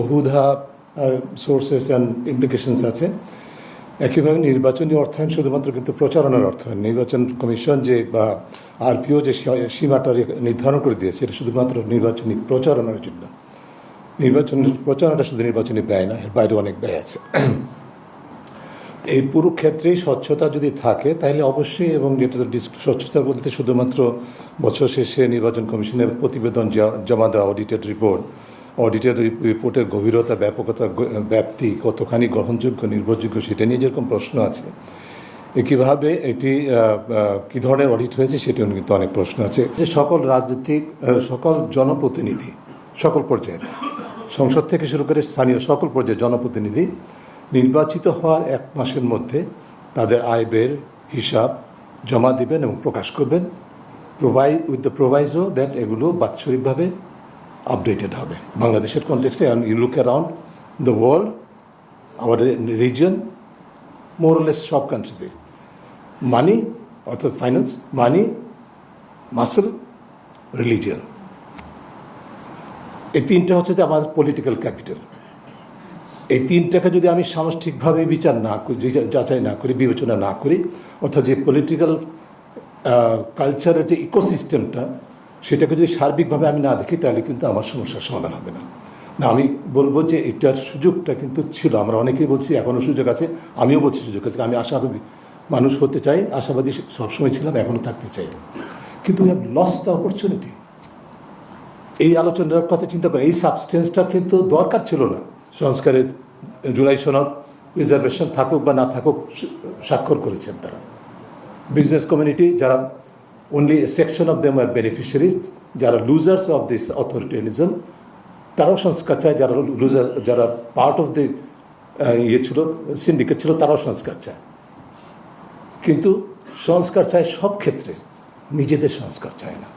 বহুধা sources and implications আছে। একইভাবে নির্বাচনী অর্থায়ন শুধুমাত্র কিন্তু প্রচারণার অর্থায়ন নির্বাচন কমিশন যে বা আরপিও যে সীমাটা নির্ধারণ করে দিয়েছে, এটা শুধুমাত্র নির্বাচনী প্রচারণার জন্য। নির্বাচন, প্রচারণাটা শুধু নির্বাচনী ব্যয় না, এর বাইরে অনেক ব্যয় আছে। এই পুরো ক্ষেত্রেই স্বচ্ছতা যদি থাকে, তাহলে অবশ্যই এবং যেটা স্বচ্ছতা বলতে শুধুমাত্র বছর শেষে নির্বাচন কমিশনের প্রতিবেদন জমা দেওয়া অডিটেড রিপোর্ট অডিটেড রিপোর্টের গভীরতা, ব্যাপকতা ব্যাপ্তি, কতখানি গ্রহণযোগ্য, নির্ভরযোগ্য সেটা নিয়ে যেরকম প্রশ্ন আছে, একইভাবে এটি কী ধরনের অডিট হয়েছে সেটি কিন্তু অনেক প্রশ্ন আছে। যে সকল রাজনৈতিক সকল জনপ্রতিনিধি, সকল পর্যায়ের, সংসদ থেকে শুরু করে স্থানীয় সকল পর্যায়ে জনপ্রতিনিধি নির্বাচিত হওয়ার এক মাসের মধ্যে তাদের আয় ব্যয়ের হিসাব জমা দিবেন এবং প্রকাশ করবেন। Provide with the proviso that এগুলো বাৎসরিকভাবে আপডেটেড হবে। বাংলাদেশের কনটেক্সটে you look around the world our reason more or less সব কান্ট্রিতে মানি অর্থাৎ ফাইন্যান্স মানি মাসেল রিলিজিয়ন এই তিনটা হচ্ছে যে আমাদের পলিটিক্যাল ক্যাপিটাল এই তিনটাকে যদি আমি সামষ্টিকভাবে বিচার না করি যাচাই না করি, বিবেচনা না করি, অর্থাৎ যে পলিটিক্যাল কালচারের যে ইকোসিস্টেমটা সেটাকে যদি সার্বিকভাবে আমি না দেখি, তাহলে কিন্তু আমার সমস্যার সমাধান হবে না। না, আমি বলব যে এটার সুযোগটা কিন্তু ছিল। আমরা অনেকেই বলছি এখনও সুযোগ আছে, আমিও বলছি সুযোগ আছে। আমি আশাবাদী, মানুষ হতে চাই, আশাবাদী সবসময় ছিলাম এখনও থাকতে চাই। কিন্তু we have lost the opportunity এই আলোচনার কথা চিন্তা করে এই সাবস্টেন্সটা কিন্তু দরকার ছিল না। সংস্কারের জুলাই সনদ রিজার্ভেশন থাকুক বা না থাকুক, স্বাক্ষর করেছেন তারা। বিজনেস কমিউনিটি যারা অনলি সেকশন অফ দেম আর বেনিফিশিয়ারিজ যারা লুজার্স অফ দিস অথরিটেরিজম তারাও সংস্কার চায়, যারা লুজার যারা পার্ট অফ দি ইয়ে ছিল সিন্ডিকেট ছিল, তারাও সংস্কার চায়। কিন্তু সংস্কার চায় সব ক্ষেত্রে, নিজেদের সংস্কার চায় না।